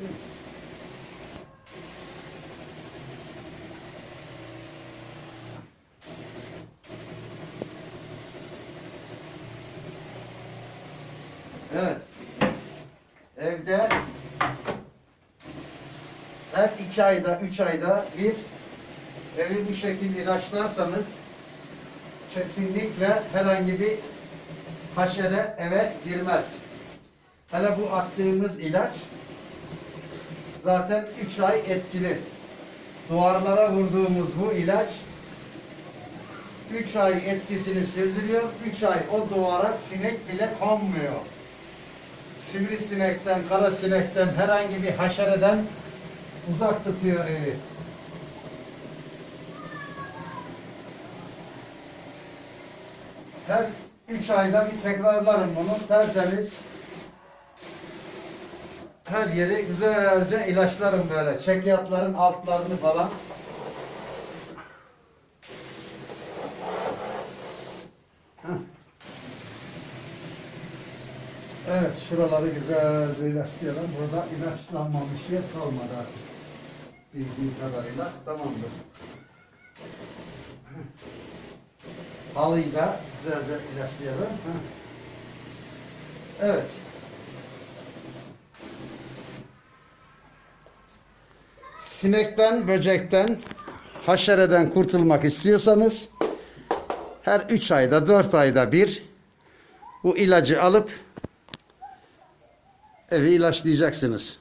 Evet. Evde her iki ayda, üç ayda bir evi bu şekilde ilaçlarsanız kesinlikle herhangi bir haşere eve girmez. Hele bu attığımız ilaç zaten 3 ay etkili. Duvarlara vurduğumuz bu ilaç 3 ay etkisini sürdürüyor. 3 ay o duvara sinek bile konmuyor. Sivrisinekten, kara sinekten, herhangi bir haşereden uzak tutuyor evi. Her 3 ayda bir tekrarlarım bunu. Tertemiz. Her yeri güzelce ilaçlarım böyle. Çekyatların altlarını falan. Heh. Evet, şuraları güzelce ilaçlayalım. Burada ilaçlanmamış yer kalmadı artık. Bildiğim kadarıyla tamamdır. Halıyı da güzelce ilaçlayalım. Heh. Evet. Sinekten, böcekten, haşereden kurtulmak istiyorsanız her 3 ayda, 4 ayda bir bu ilacı alıp evi ilaçlayacaksınız.